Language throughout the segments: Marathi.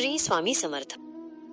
श्री स्वामी समर्थ.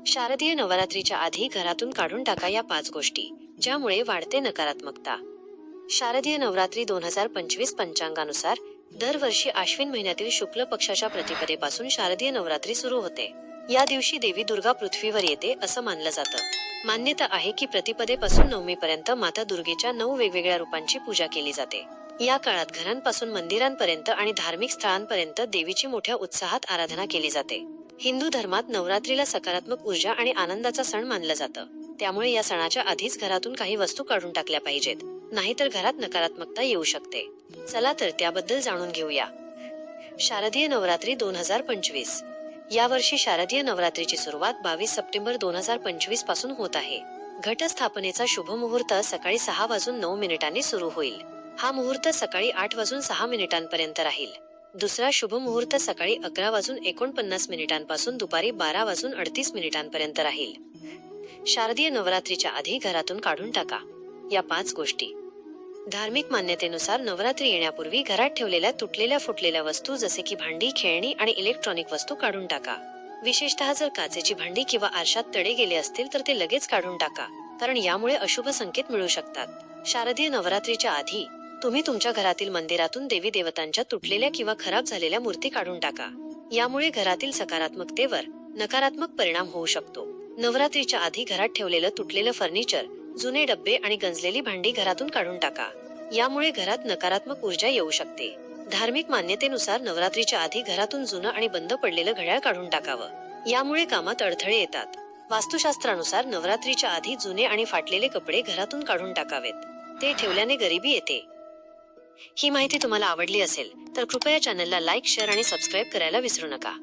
शारदीय नवरात्रीच्या आधी घरातून काढून टाका या पाच गोष्टी ज्यामुळे वाढते नकारात्मकता. शारदीय नवरात्री दोन हजार पंचवीस पंचांगानुसार दरवर्षी आश्विन महिन्यातील शुक्ल पक्षाच्या प्रतिपदेपासून शारदीय नवरात्री सुरू होते. या दिवशी देवी दुर्गा पृथ्वीवर येते असं मानलं जातं. मान्यता आहे की प्रतिपदेपासून नवमीपर्यंत माता दुर्गेच्या नऊ वेगवेगळ्या रूपांची पूजा केली जाते. या काळात घरांपासून मंदिरांपर्यंत आणि धार्मिक स्थळांपर्यंत देवीची मोठ्या उत्साहात आराधना केली जाते. हिंदू धर्मात नवरात्रीला सकारात्मक ऊर्जा आणि आनंदाचा सण मानलं जातं. त्यामुळे या सणाच्या आधीच घरातून काही वस्तू काढून टाकल्या पाहिजेत. नाहीतर घरात नकारात्मकता येऊ शकते. चला तर त्याबद्दल जाणून घेऊया. शारदीय नवरात्री दोन हजार पंचवीस. यावर्षी शारदीय नवरात्रीची सुरुवात बावीस सप्टेंबर दोन हजार पंचवीसपासून होत आहे. घटस्थापनेचा शुभ मुहूर्त सकाळी सहा वाजून नऊ मिनिटांनी सुरू होईल. हा मुहूर्त सकाळी आठ वाजून सहा मिनिटांपर्यंत राहील. दुसरा शुभ मुहूर्त सकाळी अकरा वाजून एकोणपन्नास मिनिटांपासून दुपारी बारा वाजून अडतीस मिनिटांपर्यंत राहील. शारदीय नवरात्रीच्या आधी घरातून काढून टाका. या पाच गोष्टी. धार्मिक मान्यतेनुसार नवरात्री येण्यापूर्वी घरात ठेवलेल्या तुटलेल्या फुटलेल्या वस्तू जसे की भांडी खेळणी आणि इलेक्ट्रॉनिक वस्तू काढून टाका. विशेषतः जर काचेची भांडी किंवा आरशात तडे गेले असतील तर ते लगेच काढून टाका कारण यामुळे अशुभ संकेत मिळू शकतात. शारदीय नवरात्रीच्या आधी तुम्ही तुमच्या घरातील मंदिरातून देवी देवतांच्या तुटलेल्या किंवा खराब झालेल्या मूर्ती काढून टाका. यामुळे घरातील सकारात्मकतेवर नकारात्मक परिणाम होऊ शकतो. नवरात्रीच्या आधी घरात ठेवलेलं तुटलेलं फर्निचर जुने डब्बे आणि गंजलेली भांडी घरातून काढून टाका. यामुळे घरात नकारात्मक ऊर्जा येऊ शकते. धार्मिक मान्यतेनुसार नवरात्रीच्या आधी घरातून जुनं आणि बंद पडलेलं घड्याळ काढून टाकावं. यामुळे कामात अडथळे येतात. वास्तुशास्त्रानुसार नवरात्रीच्या आधी जुने आणि फाटलेले कपडे घरातून काढून टाकावेत. ते ठेवल्याने गरिबी येते. ही माहिती तुम्हाला आवडली असेल तर कृपया चॅनलला लाईक शेअर आणि सबस्क्राईब करायला विसरू नका.